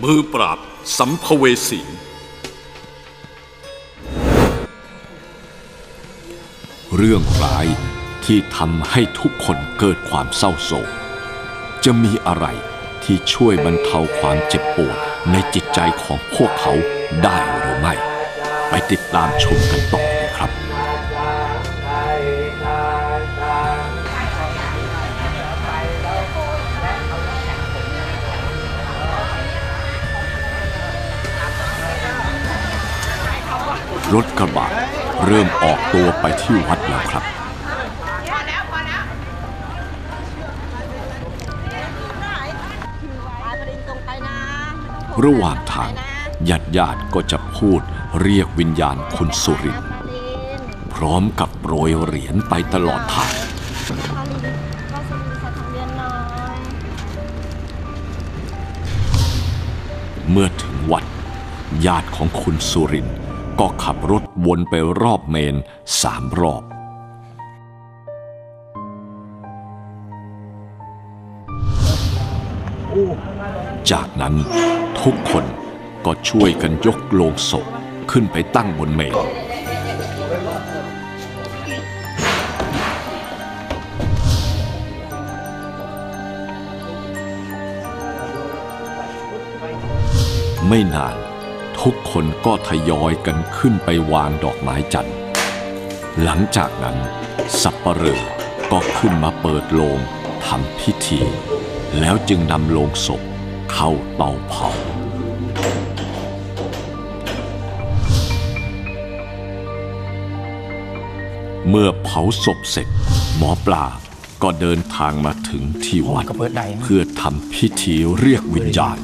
มือปราบสัมภเวสีเรื่องร้ายที่ทำให้ทุกคนเกิดความเศร้าโศก จะมีอะไรที่ช่วยบรรเทาความเจ็บปวดในจิตใจของพวกเขาได้หรือไม่ ไปติดตามชมกันต่อ รถกระบะเริ่มออกตัวไปที่วัดแล้วครับ ระหว่างทางญาติญาติก็จะพูดเรียกวิญญาณคุณสุรินทร์พร้อมกับโปรยเหรียญไปตลอดทางเมื่อถึงวัดญาติของคุณสุรินทร์ ก็ขับรถวนไปรอบเมนสามรอบ จากนั้นทุกคนก็ช่วยกันยกโลงศพขึ้นไปตั้งบนเมนไม่นาน ทุกคนก็ทยอยกันขึ้นไปวางดอกไม้จันทร์ หลังจากนั้น สับปะเหร่อก็ขึ้นมาเปิดโลงทำพิธี แล้วจึงนำโลงศพเข้าเตาเผาเมื่อเผาศพเสร็จ หมอปลาก็เดินทางมาถึงที่วัดก็เปิดได้นะเพื่อทำพิธีเรียกวิญญาณ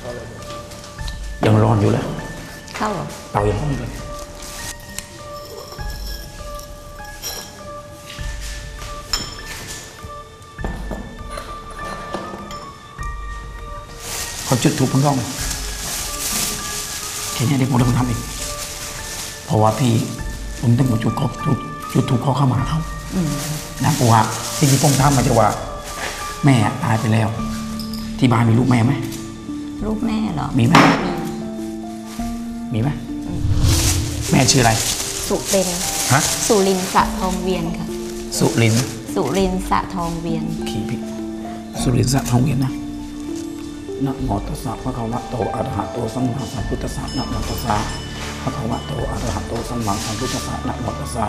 เข้าเหรอยังร้อนอยู่เลยเข้าเหรอเตายังร้อนอยู่เลยเขาจุดถูกพังร่องแค่นี้เด็กผมต้องทำเองเพราะว่าพี่ผมต้องมาจุดเขาจุดจุดถูกเขาเข้ามาเขานะเพราะว่าสิ่งที่ผมทำมาจะว่า แม่ตายไปแล้ว ที่บ้านมีลูกแม่ไหมลูกแม่เหรอ มีไหมมีไหมแม่ชื่ออะไร สุรินทร์ฮะสุรินทร์สะทองเวียนค่ะ สุรินทร์สุรินทร์สะทองเวียนขี่ผิดสุรินทร์สะทองเวียนนะนะโมตัสสะพระคะวะโตอะระหะโตสัมมาสัมพุทธัสสะนะโมตัสสะพระคะวะโตอะระหะโตสัมมาสัมพุทธัสสะนะโมตัสสะ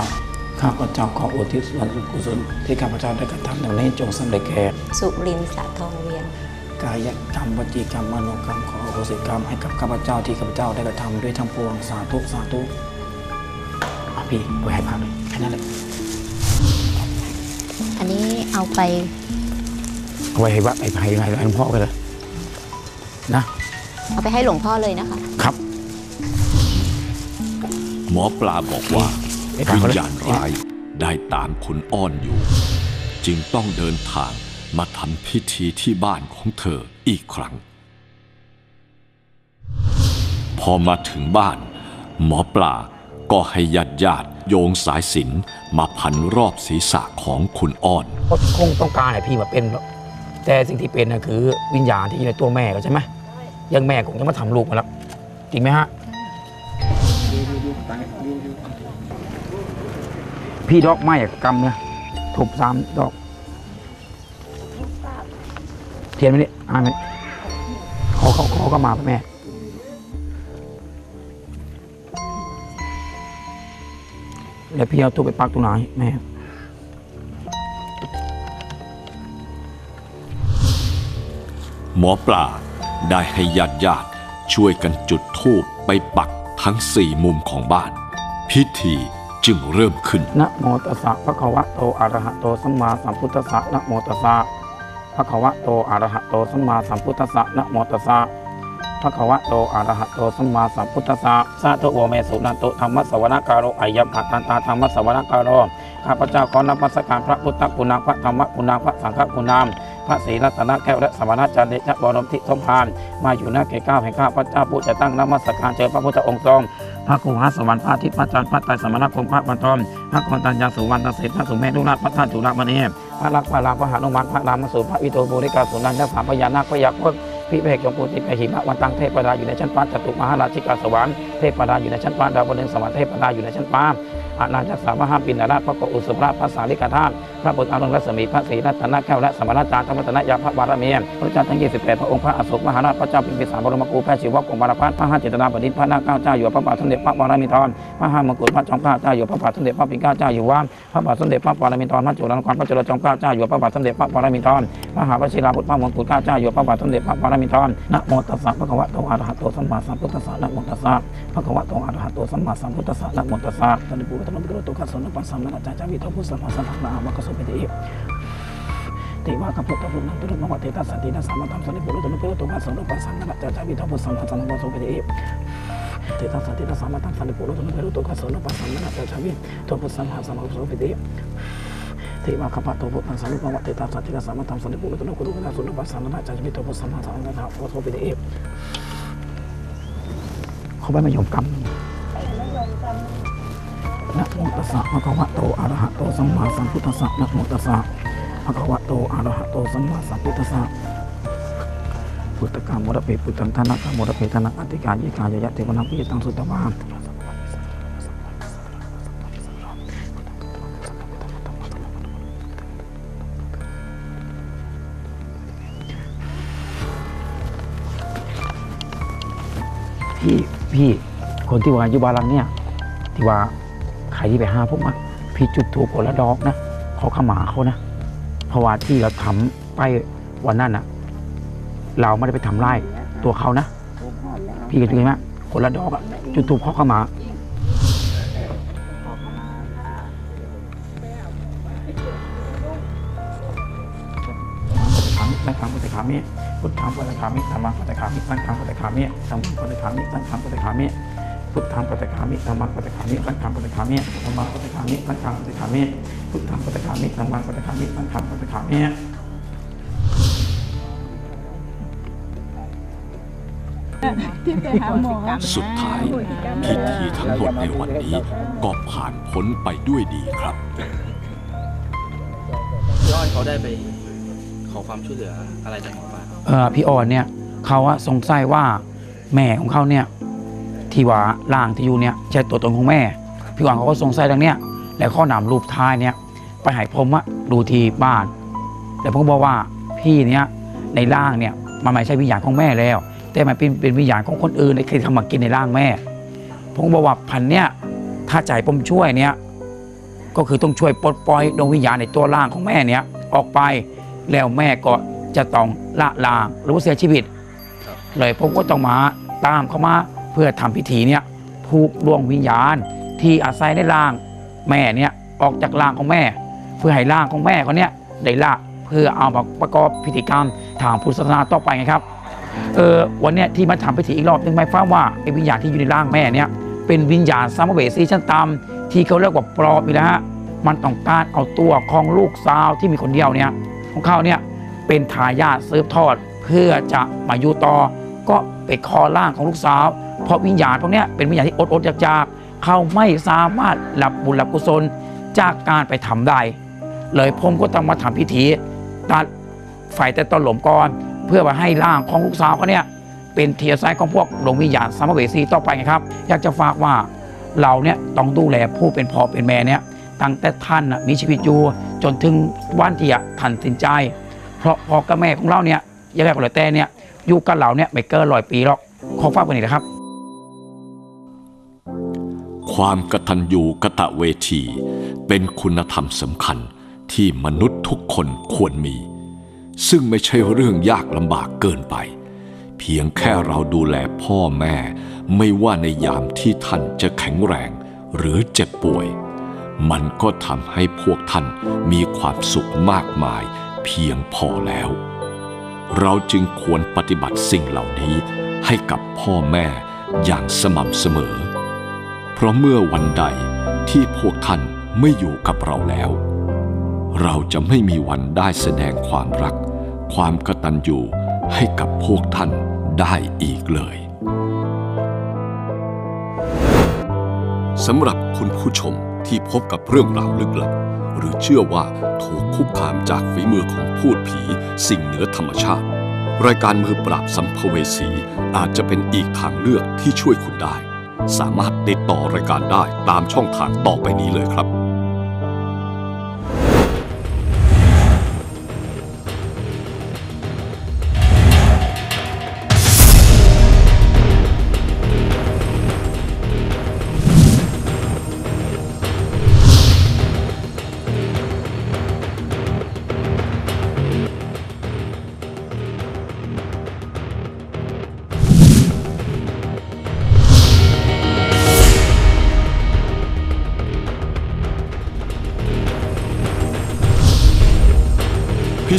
ข้าพเจ้าขออุทิศส่วนกุศลที่ข้าพเจ้าได้กระทำดังนี้จงสำเร็จแก่สุรินทร์สะทองเวียน กายกรรมวจีกรรมมโนกรรมขออโหสิกรรมให้กับข้าพเจ้าที่ข้าพเจ้าได้กระทำด้วยทั้งปวงสาธุสาธุอะพี่ไว้ให้พาเลยแค่นั้นเลยอันนี้เอาไปเอาไว้ให้วัดไอ้ไผ่ไผ่หลวงพ่อไปเลยนะ เอาไปให้หลวงพ่อเลยนะคะ ครับ หมอปลาบอกว่าไปถามวิเขาญเลยญาณร้ายได้ตามคุณอ้อนอยู่ จึงต้องเดินทาง มาทำพิธีที่บ้านของเธออีกครั้ง พอมาถึงบ้าน หมอปลาก็ให้ญาติญาติๆโยงสายสิญจนมาพันรอบศีรษะของคุณอ้อนเขาคงต้องการให้พี่มาเป็นหรอกแต่สิ่งที่เป็นน่ะคือวิญญาณที่อยู่ในตัวแม่ก็ใช่ไหมยังแม่คงจะมาทำลูกมาแล้วจริงไหมฮะพี่ดอกไม้อะกำเนี่ยถูกสามดอก เทียนไหมนี่อ่านไหมขอเขาขอก็มาแม่แล้วพี่เอาตัวไปปักตรงไหนแม่หมอปลาได้ให้ญาติญาติๆช่วยกันจุดธูปไปปักทั้งสี่มุมของบ้าน พิธีจึงเริ่มขึ้น นะโมตัสสะภะคะวะโตอะระหะโตสัมมาสัมพุทธัสสะนะโมตัสสะ ภะคะวะโตอะระหะโตสัมมาสัมพุทธัสสะนะโมตัสสะภะคะวะโตอะระหะโตสัมมาสัมพุทธัสสะสาธุโอเมสุนันโตธรรมสวนาการโรอายัมหัตันตาธรรมสวนาการโรข้าพเจ้าขอนมัสการพระพุทธคุณังพระธรรมคุณังพระสังฆคุณังพระศรีรัตนแก้วและสมณจันทร์เดชบรมทิสมภารมาอยู่หน้าเกศก้าแห่งข้าพเจ้าผู้จะตั้งนมัสการเจอพระพุทธองค์ทรง พระกูหาสวรรค์พระอาทิตย์พระจันทร์พระไตรสมณคมพระบรรทมพระกรตัญญาสุวรรณเศรษฐพระสุเมธุราชพระท่านจุฬามณีพระลักพระรามพระหานุมานพระรามสูรพระวิโตบุริกาสุนันทสามพญานาคพยัคฆ์พจน์พิเภกจงปูติปหิมะวันตังเทพดาอยู่ในชั้นฟ้าจตุมหาราชิกาสวรรค์เทพดาอยู่ในชั้นฟ้าดาวบนเรืองสวรรค์เทพดาอยู่ในชั้นฟ้าอาณาจักรสามหาปินาราชพระโกอุสุราชพระสาริกธาตุพระบุตรอรุณรัศมีพระศรีรัตนแก้วและสมณจารย์ธรรมตนยาพระบารมีพระเจ้าทั้ง 28 พระองค์พระอโศกมหาราชพระเจ้าพิมพิสารบรมครูแพทย์ศิวกรมบารพัฒน์พระห้าเจตนาบดินทร์พระนาคเก้าเจ้าอยู่พระบาทสมเด็จพระวรมินทรพระห้ามงกุฎพระจอมเกล้าเจ้าอยู่พระบาทสมเด็จพระปิ่นเกล้าเจ้าอยู่หัวพระบาทสมเด็จพระปรมินทรพระจุลลงกรณ์พระจุลจอมเกล้าเจ้าอยู่พระบาทสมเด็จพระปรมินทรมหาวชิราภุตพระมงกุฎเกล้าเจ้าอยู่พระบาทสมเด็จพระปรมินทรนะโมตัสสะภะคะวะโตอะระหะโตสัมมาสัมพุทธัสสะนะโมตัสสะภะคะวะโตอะระหะโตสัมมาสัมพุทธัสสะนะโมตัสสะตันติปุตตะนมิโกโตกัสสะนะปัสสัมนะจาจามิโตพุทธัสสะสัมมาสัมพุทธัสสะปิติติวากพุทธพุทธังตุนมะเตตัสสันตินะสัมมาตัมสันติปุรุตุนุปุรุโตกัสสะนะปัสสัมนะจาจามิโตพุทธัสสะสัมมาสัมพุทธัสสะปิติเตตัสสตินะสัมมาตัมสันติปุรุตุนุปุรุโตกัสสะนะปัสสัมนะจาจามิโตพุทธัสสะสัมมาสัมพุทธัสสะปิติติมาคปะโตปุตังสันนิปวัตเตตาสัจจิกาสสามัตังสันนิปุรุตโนกุรุกนาสุปัสสันนะจัจมิโตปุสัมมาสังฆะโพโสปิเดเอฟเขาไปมายมกรรม นะโมตัสสะภะคะวะโตอะระหะโตสัมมาสัมพุทธัสสะนะโมตัสสะภะคะวะโตอะระหะโตสัมมาสัมพุทธัสสะพุทธกามมรเปปุตตังทนะกามมรเปทนะอติกายิกายะเทวนาปิยตังสุตตวาพี่พี่คนที่ว่าอยู่บาหลังเนี่ยที่ว่า ใครที่ไปหาพวกมาพี่จุดถูกคนละดอกนะเขาขมาเขานะเพราะว่าที่เราทำไปวันนั้นนะเราไม่ได้ไปทำไล่ตัวเขานะพี่ก็จุดไหมคนละดอกอะจุดถูกเขาขมาตั้งคำปฏิขามิพุทธังปฏิขามิธรรมังปฏิขามิตั้งคำปฏิขามิธรรมังปฏิขามิตั้งคำปฏิขามิ พุทธังปฏิขามิธรรมังปฏิขามิตั้งคำปฏิขามิธรรมังปฏิขามิตั้งคำปฏิขามิพุทธังปฏิขามิธรรมังปฏิขามิตั้งคำปฏิขามิที่ไปหาหมอสุดท้ายพิธีทั้งหมดในวันนี้ก็ผ่านพ้นไปด้วยดีครับพี่อ้อยเขาได้ไปขอความช่วยเหลืออะไรจากหมอปลาเออพี่อ่อนเนี่ยเขาอะสงสัยว่าแม่ของเขาเนี่ย ที่ว่าร่างที่อยู่เนี่ยใช่ตัวตนของแม่ พี่อ่อนเขาก็สงสัยดังเนี้ยแล้วข้อนำรูปท้ายเนี่ยไปให้ผมอะดูที่บ้าน แล้วผมก็บอกว่าพี่เนี่ยในร่างเนี่ยมันไม่ใช่วิญญาณของแม่แล้ว แต่มันเป็นเป็นวิญญาณของคนอื่นที่เคยทำมากินในร่างแม่ ผมก็บอกว่าพันเนี่ยถ้าใจผมช่วยเนี่ยก็คือต้องช่วยปลดปล่อยดวงวิญญาณในตัวร่างของแม่เนี่ยออกไปแล้วแม่ก็จะต้องละลางหรือว่าเสียชีวิต เลยผมก็ต้องมาตามเขามาเพื่อทำพิธีเนี่ยผูกดวงวิญญาณ ที่อาศัยในร่างแม่เนี่ยออกจากร่างของแม่ เพื่อให้ร่างของแม่เขาเนี่ยได้ละเพื่อเอามาประกอบพิธีกรรมทางพุทธศาสนาต่อไปไงครับเออวันเนี้ยที่มาทำพิธีอีกรอบนึงหมายความว่าไอ้วิญญาณที่อยู่ในร่างแม่เนี่ยเป็นวิญญาณสัมเวสีชั้นต่ำที่เขาเรียกว่าปลอบนี่แหละฮะมันต้องการเอาตัวของลูกสาวที่มีคนเดียวเนี่ยของเขาเนี่ยเป็นทายาทสืบทอดเพื่อจะมาอยู่ต่อก็ไปคอร่างของลูกสาว เพราะวิญญาณพวกนี้เป็นวิญญาณที่อดอดๆจากๆเขาไม่สามารถหลับบุญหลับกุศลจากการไปทำได้ เลยผมก็ต้องมาทำพิธีตัดไฟแต่ต้นหลมก่อนเพื่อมาให้ร่างของลูกสาวเขาเนี่ยเป็นเทียร์ไซของพวกดวงวิญญาณสัมเวสีต่อไปไงครับ อยากจะฝากว่าเราเนี่ยต้องดูแลผู้เป็นพ่อเป็นแม่เนี่ยตั้งแต่ท่านมีชีวิตอยู่จนถึงวันที่ท่านสินใจ เพราะพ่อกับแม่ของเราเนี่ยยังไงก็แล้วแต่เนี่ยอยู่กับเราเนี่ยไม่เกินร้อยปีหรอกขอฝากไว้นี่นะครับ ความกตัญญูกะตะเวที เป็นคุณธรรมสำคัญที่มนุษย์ทุกคนควรมี ซึ่งไม่ใช่เรื่องยากลำบากเกินไป เพียงแค่เราดูแลพ่อแม่ ไม่ว่าในยามที่ท่านจะแข็งแรงหรือเจ็บป่วย มันก็ทำให้พวกท่านมีความสุขมากมายเพียงพอแล้ว เราจึงควรปฏิบัติสิ่งเหล่านี้ให้กับพ่อแม่อย่างสม่ำเสมอ เพราะเมื่อวันใดที่พวกท่านไม่อยู่กับเราแล้ว เราจะไม่มีวันได้แสดงความรัก ความกตัญญูให้กับพวกท่านได้อีกเลยสำหรับคุณผู้ชมที่พบกับเรื่องราวลึกลับ หรือเชื่อว่าถูกคุกคามจากฝีมือของพูดผี สิ่งเหนือธรรมชาติ รายการมือปราบสัมภเวสีอาจจะเป็นอีกทางเลือกที่ช่วยคุณได้ สามารถติดต่อรายการได้ตามช่องทางต่อไปนี้เลยครับ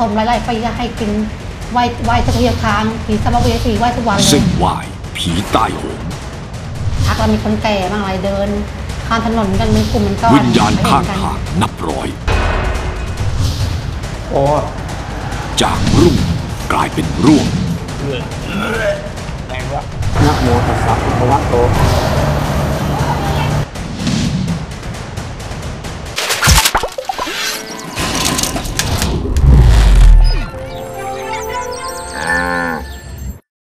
ทับถมหลายๆปีก็ให้กินไหว้ไหว้ทุกเรียครั้งผีสมภเวสีไหว้ทุกวันเลเส้ยนวายผีใต้โหงทักเรามีคนแก่บ้างอะไรเดินข้ามถนนกันเป็นกลุ่มเป็นก้อนวิญญาณข้างเห็นกันทางนับร้อย โอ้จากรุ่งกลายเป็นร่วง นะโมตัสสะภะคะวะโต